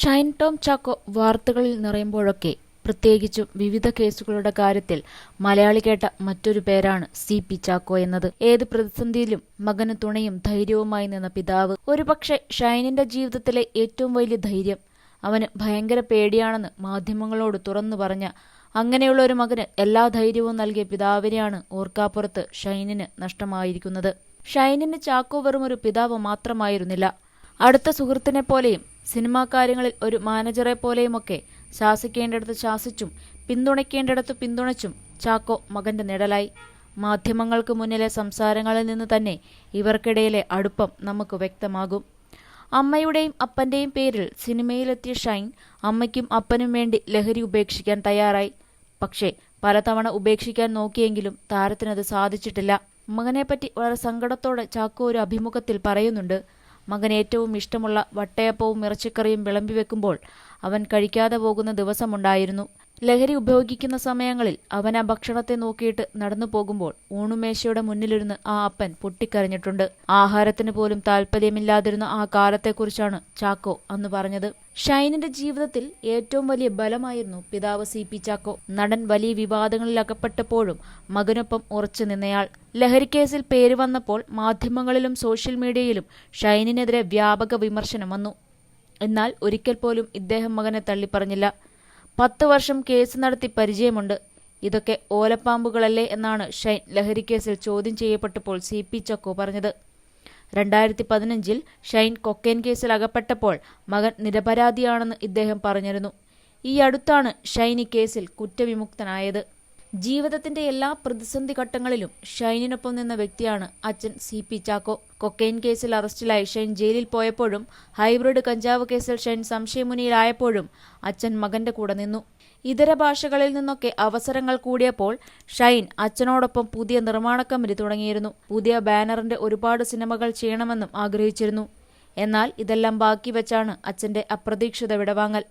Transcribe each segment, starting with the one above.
ഷൈൻ ടോം ചാക്കോ വാർത്തകളിൽ നിറയുമ്പോഴൊക്കെ പ്രത്യേകിച്ചും വിവിധ കേസുകളുടെ കാര്യത്തിൽ മലയാളി കേട്ട മറ്റൊരു പേരാണ് സി പി ചാക്കോ എന്നത്. ഏത് പ്രതിസന്ധിയിലും മകന് തുണയും ധൈര്യവുമായി നിന്ന പിതാവ്. ഒരുപക്ഷെ ഷൈനിന്റെ ജീവിതത്തിലെ ഏറ്റവും വലിയ ധൈര്യം അവന് ഭയങ്കര പേടിയാണെന്ന് മാധ്യമങ്ങളോട് തുറന്നു പറഞ്ഞ അങ്ങനെയുള്ള ഒരു മകന് എല്ലാ ധൈര്യവും നൽകിയ പിതാവിനെയാണ് ഓർക്കാപ്പുറത്ത് ഷൈനിന് നഷ്ടമായിരിക്കുന്നത്. ഷൈനിന് ചാക്കോ വെറും ഒരു പിതാവ് മാത്രമായിരുന്നില്ല. അടുത്ത സുഹൃത്തിനെ പോലെയും സിനിമാ കാര്യങ്ങളിൽ ഒരു മാനേജറെ പോലെയുമൊക്കെ ശാസിക്കേണ്ടിടത്ത് ശാസിച്ചും പിന്തുണയ്ക്കേണ്ടിടത്ത് പിന്തുണച്ചും ചാക്കോ മകന്റെ നിഴലായി. മാധ്യമങ്ങൾക്ക് മുന്നിലെ സംസാരങ്ങളിൽ നിന്ന് തന്നെ ഇവർക്കിടയിലെ അടുപ്പം നമുക്ക് വ്യക്തമാകും. അമ്മയുടെയും അപ്പന്റെയും പേരിൽ സിനിമയിലെത്തിയ ഷൈൻ അമ്മയ്ക്കും അപ്പനും വേണ്ടി ലഹരി ഉപേക്ഷിക്കാൻ തയ്യാറായി. പക്ഷേ പലതവണ ഉപേക്ഷിക്കാൻ നോക്കിയെങ്കിലും താരത്തിനത് സാധിച്ചിട്ടില്ല. മകനെപ്പറ്റി വളരെ സങ്കടത്തോടെ ചാക്കോ ഒരു അഭിമുഖത്തിൽ പറയുന്നുണ്ട് മകൻ ഏറ്റവും ഇഷ്ടമുള്ള വട്ടയപ്പവും ഇറച്ചിക്കറിയും വിളമ്പി വെക്കുമ്പോൾ അവൻ കഴിക്കാതെ പോകുന്ന ദിവസമുണ്ടായിരുന്നു ലഹരി ഉപയോഗിക്കുന്ന സമയങ്ങളിൽ അവൻ ആ ഭക്ഷണത്തെ നോക്കിയിട്ട് നടന്നു പോകുമ്പോൾ ഊണുമേശയുടെ മുന്നിലിരുന്ന് ആ അപ്പൻ പൊട്ടിക്കരഞ്ഞിട്ടുണ്ട്. ആഹാരത്തിന് പോലും താല്പര്യമില്ലാതിരുന്ന ആ കാലത്തെക്കുറിച്ചാണ് ചാക്കോ അന്ന് പറഞ്ഞത്. ഷൈനിന്റെ ജീവിതത്തിൽ ഏറ്റവും വലിയ ബലമായിരുന്നു പിതാവ് സി പി ചാക്കോ. നടൻ വലിയ വിവാദങ്ങളിൽ അകപ്പെട്ടപ്പോഴും മകനൊപ്പം ഉറച്ചു നിന്നയാൾ. ലഹരിക്കേസിൽ പേര് വന്നപ്പോൾ മാധ്യമങ്ങളിലും സോഷ്യൽ മീഡിയയിലും ഷൈനിനെതിരെ വ്യാപക വിമർശനം വന്നു. എന്നാൽ ഒരിക്കൽ പോലും ഇദ്ദേഹം മകനെ തള്ളിപ്പറഞ്ഞില്ല. പത്ത് വർഷം കേസ് നടത്തി പരിചയമുണ്ട്. ഇതൊക്കെ ഓലപ്പാമ്പുകളല്ലേ എന്നാണ് ഷൈൻ ലഹരിക്കേസിൽ ചോദ്യം ചെയ്യപ്പെട്ടപ്പോൾ സി പി ചക്കോ പറഞ്ഞത്. രണ്ടായിരത്തി പതിനഞ്ചിൽ ഷൈൻ കൊക്കൈൻ കേസിൽ അകപ്പെട്ടപ്പോൾ മകൻ നിരപരാധിയാണെന്ന് ഇദ്ദേഹം പറഞ്ഞിരുന്നു. ഈ അടുത്താണ് ഷൈൻ കേസിൽ കുറ്റവിമുക്തനായത്. ജീവിതത്തിന്റെ എല്ലാ പ്രതിസന്ധി ഘട്ടങ്ങളിലും ഷൈനിനൊപ്പം നിന്ന വ്യക്തിയാണ് അച്ഛൻ സി പി ചാക്കോ. കൊക്കൈൻ കേസിൽ അറസ്റ്റിലായി ഷൈൻ ജയിലിൽ പോയപ്പോഴും ഹൈബ്രിഡ് കഞ്ചാവ് കേസിൽ ഷൈൻ സംശയമുനിയിലായപ്പോഴും അച്ഛൻ മകന്റെ കൂടെ നിന്നു. ഇതര ഭാഷകളിൽ നിന്നൊക്കെ അവസരങ്ങൾ കൂടിയപ്പോൾ ഷൈൻ അച്ഛനോടൊപ്പം പുതിയ നിർമ്മാണ കമ്പനി തുടങ്ങിയിരുന്നു. പുതിയ ബാനറിന്റെ ഒരുപാട് സിനിമകൾ ചെയ്യണമെന്നും ആഗ്രഹിച്ചിരുന്നു. എന്നാൽ ഇതെല്ലാം ബാക്കി വെച്ചാണ് അച്ഛന്റെ അപ്രതീക്ഷിത വിടവാങ്ങൽ.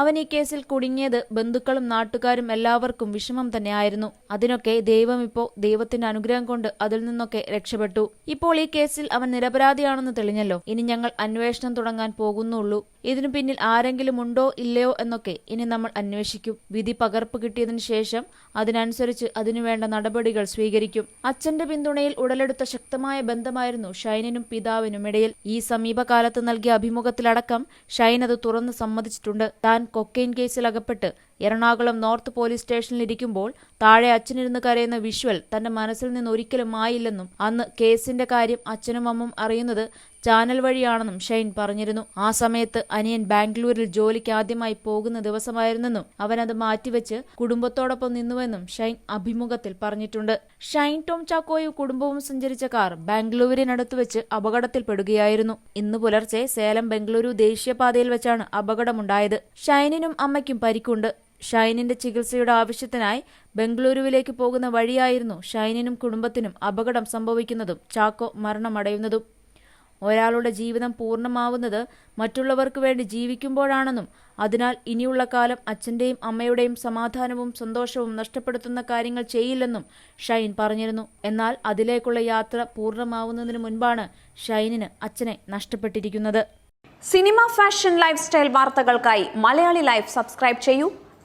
അവൻ ഈ കേസിൽ കുടുങ്ങിയത് ബന്ധുക്കളും നാട്ടുകാരും എല്ലാവർക്കും വിഷമം തന്നെയായിരുന്നു. അതിനൊക്കെ ദൈവം ഇപ്പോ ദൈവത്തിന്റെ അനുഗ്രഹം കൊണ്ട് അതിൽ നിന്നൊക്കെ രക്ഷപ്പെട്ടു. ഇപ്പോൾ ഈ കേസിൽ അവൻ നിരപരാധിയാണെന്ന് തെളിഞ്ഞല്ലോ. ഇനി ഞങ്ങൾ അന്വേഷണം തുടങ്ങാൻ പോകുന്നുള്ളൂ. ഇതിനു പിന്നിൽ ആരെങ്കിലും ഉണ്ടോ ഇല്ലയോ എന്നൊക്കെ ഇനി നമ്മൾ അന്വേഷിക്കും. വിധി പകർപ്പ് കിട്ടിയതിനു ശേഷം അതിനനുസരിച്ച് അതിനുവേണ്ട നടപടികൾ സ്വീകരിക്കും. അച്ഛന്റെ പിന്തുണയിൽ ഉടലെടുത്ത ശക്തമായ ബന്ധമായിരുന്നു ഷൈനിനും പിതാവിനും ഇടയിൽ ഈ സമീപകാലത്ത് നൽകിയ അഭിമുഖത്തിലടക്കം ഷൈൻ അത് തുറന്ന് സമ്മതിച്ചിട്ടുണ്ട്. താൻ കൊക്കെയിൻ കേസിൽ അകപ്പെട്ട് എറണാകുളം നോർത്ത് പോലീസ് സ്റ്റേഷനിൽ ഇരിക്കുമ്പോൾ താഴെ അച്ഛനിരുന്ന് കരയുന്ന വിഷ്വൽ തന്റെ മനസ്സിൽ നിന്ന് ഒരിക്കലും ആയില്ലെന്നും അന്ന് കേസിന്റെ കാര്യം അച്ഛനും അമ്മും അറിയുന്നത് ചാനൽ വഴിയാണെന്നും ഷൈൻ പറഞ്ഞിരുന്നു. ആ സമയത്ത് അനിയൻ ബാംഗ്ലൂരിൽ ജോലിക്ക് ആദ്യമായി പോകുന്ന ദിവസമായിരുന്നെന്നും അവനത് മാറ്റിവെച്ച് കുടുംബത്തോടൊപ്പം നിന്നുവെന്നും ഷൈൻ അഭിമുഖത്തിൽ പറഞ്ഞിട്ടുണ്ട്. ഷൈൻ ടോം ചാക്കോയും കുടുംബവും സഞ്ചരിച്ച കാർ ബാംഗ്ലൂരിനടുത്ത് വെച്ച് അപകടത്തിൽപ്പെടുകയായിരുന്നു. ഇന്ന് പുലർച്ചെ സേലം ബംഗളൂരു ദേശീയപാതയിൽ വെച്ചാണ് അപകടമുണ്ടായത്. ഷൈനിനും അമ്മയ്ക്കും പരിക്കുണ്ട്. ഷൈനിന്റെ ചികിത്സയുടെ ആവശ്യത്തിനായി ബംഗളൂരുവിലേക്ക് പോകുന്ന വഴിയായിരുന്നു ഷൈനിനും കുടുംബത്തിനും അപകടം സംഭവിക്കുന്നതും ചാക്കോ മരണമടയുന്നതും. ഒരാളുടെ ജീവിതം പൂർണമാവുന്നത് മറ്റുള്ളവർക്ക് വേണ്ടി ജീവിക്കുമ്പോഴാണെന്നും അതിനാൽ ഇനിയുള്ള കാലം അച്ഛന്റെയും അമ്മയുടെയും സമാധാനവും സന്തോഷവും നഷ്ടപ്പെടുത്തുന്ന കാര്യങ്ങൾ ചെയ്യില്ലെന്നും ഷൈൻ പറഞ്ഞിരുന്നു. എന്നാൽ അതിലേക്കുള്ള യാത്ര പൂർണമാവുന്നതിന് മുൻപാണ് ഷൈനിന് അച്ഛനെ നഷ്ടപ്പെട്ടിരിക്കുന്നത്. സിനിമ ഫാഷൻ ലൈഫ് സ്റ്റൈൽ വാർത്തകൾക്കായി മലയാളി ലൈഫ് സബ്സ്ക്രൈബ് ചെയ്യൂ.